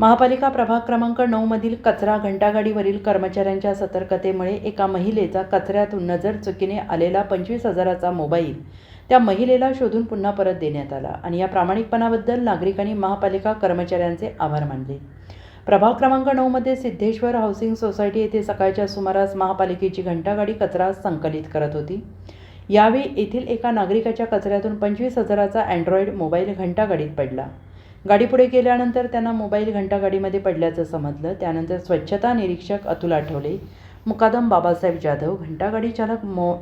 महापालिका प्रभाग क्रमांक नऊमधील कचरा घंटागाडीवरील कर्मचाऱ्यांच्या सतर्कतेमुळे एका महिलेचा कचऱ्यातून नजर चुकीने आलेला पंचवीस हजाराचा मोबाईल त्या महिलेला शोधून पुन्हा परत देण्यात आला आणि या प्रामाणिकपणाबद्दल नागरिकांनी महापालिका कर्मचाऱ्यांचे आभार मानले. प्रभाग क्रमांक नऊमध्ये सिद्धेश्वर हाऊसिंग सोसायटी येथे सकाळच्या सुमारास महापालिकेची घंटागाडी कचरा संकलित करत होती. यावेळी येथील एका नागरिकाच्या कचऱ्यातून पंचवीस हजाराचा अँड्रॉइड मोबाईल घंटागाडीत पडला. गाडी पुढे गेल्यानंतर त्यांना मोबाईल घंटागाडीमध्ये पडल्याचं समजलं. त्यानंतर स्वच्छता निरीक्षक अतुल आठवले मुकादम बाबासाहेब जाधव घंटागाडी चालक मो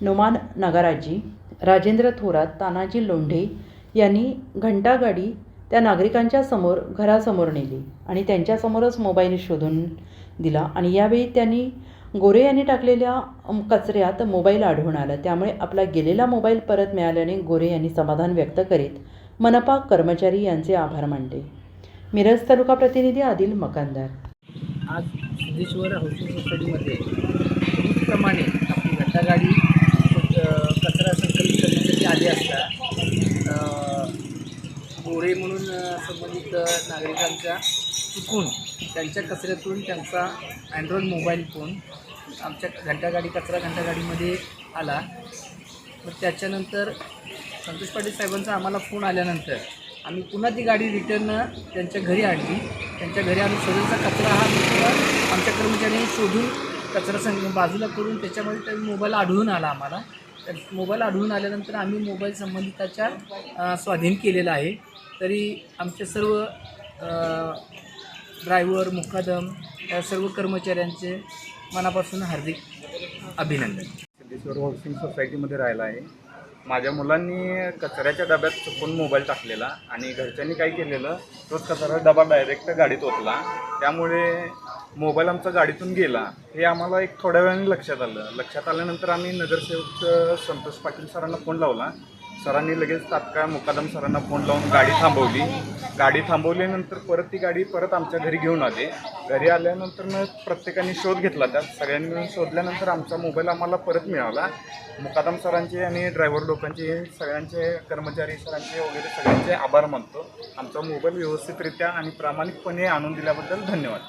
नुमान नगराजी राजेंद्र थोरात तानाजी लोंढे यांनी घंटागाडी त्या नागरिकांच्या समोर घरासमोर नेली आणि त्यांच्यासमोरच मोबाईल शोधून दिला आणि यावेळी त्यांनी गोरे यांनी टाकलेल्या कचऱ्यात मोबाईल आढळून आला. त्यामुळे आपला गेलेला मोबाईल परत मिळाल्याने गोरे यांनी समाधान व्यक्त करीत मनपा कर्मचारी यांचे आभार मानले मिरज तालुका प्रतिनिधी आदिल मकानदार. आज सिद्धेश्वर हाऊसिंग सोसायटीमध्ये नेहमीप्रमाणे आपली घट्टागाडी कचरा संकलित करण्यासाठी आली असता अ, गोरे म्हणून संबंधित नागरिकांच्या चुकून त्यांच्या कचऱ्यातून त्यांचा अँड्रॉइड मोबाईल फोन आमच्या घंटागाडी कचरा घंटागाडीमध्ये आला. मग त्याच्यानंतर संतोष पाटील साहेबांचा आम्हाला फोन आल्यानंतर आम्ही पुन्हा ती गाडी रिटर्न त्यांच्या घरी आणली. त्यांच्या घरी आम्ही सदरचा कचरा हा आमच्या कर्मचाऱ्यांनी शोधून कचरा संग बाजूला करून त्याच्यामध्ये त्या मोबाईल आढळून आला आम्हाला. तर मोबाईल आढळून आल्यानंतर आम्ही मोबाईल संबंधिताच्या स्वाधीन केलेला आहे. तरी आमचे सर्व ड्रायव्हर मुकादम या सर्व कर्मचाऱ्यांचे मनापासून हार्दिक अभिनंदन. सिद्धेश्वर हाऊसिंग सोसायटीमध्ये राहिला आहे. माझ्या मुलांनी कचऱ्याच्या डब्यात चुकून मोबाईल टाकलेला आणि घरच्यांनी काय केलेलं तोच कचरा डबा डायरेक्ट गाडीत ओतला. त्यामुळे मोबाईल आमचा गाडीतून गेला. हे आम्हाला एक थोड्या वेळाने लक्षात आलं. लक्षात आल्यानंतर आम्ही नगरसेवक संतोष पाटील सरांना फोन लावला. सरांनी लगेच तात्काळ मुकादम सरांना फोन लावून गाडी थांबवली. गाडी थांबवल्यानंतर परत ती गाडी परत आमच्या घरी घेऊन आले. घरी आल्यानंतर मग प्रत्येकाने शोध घेतला. त्यात सगळ्यांनी मिळून शोधल्यानंतर आमचा मोबाईल आम्हाला परत मिळाला. मुकादम सरांचे आणि ड्रायव्हर लोकांचे सगळ्यांचे कर्मचारी सरांचे वगैरे सगळ्यांचे आभार मानतो. आमचा मोबाईल व्यवस्थितरित्या आणि प्रामाणिकपणे आणून दिल्याबद्दल धन्यवाद.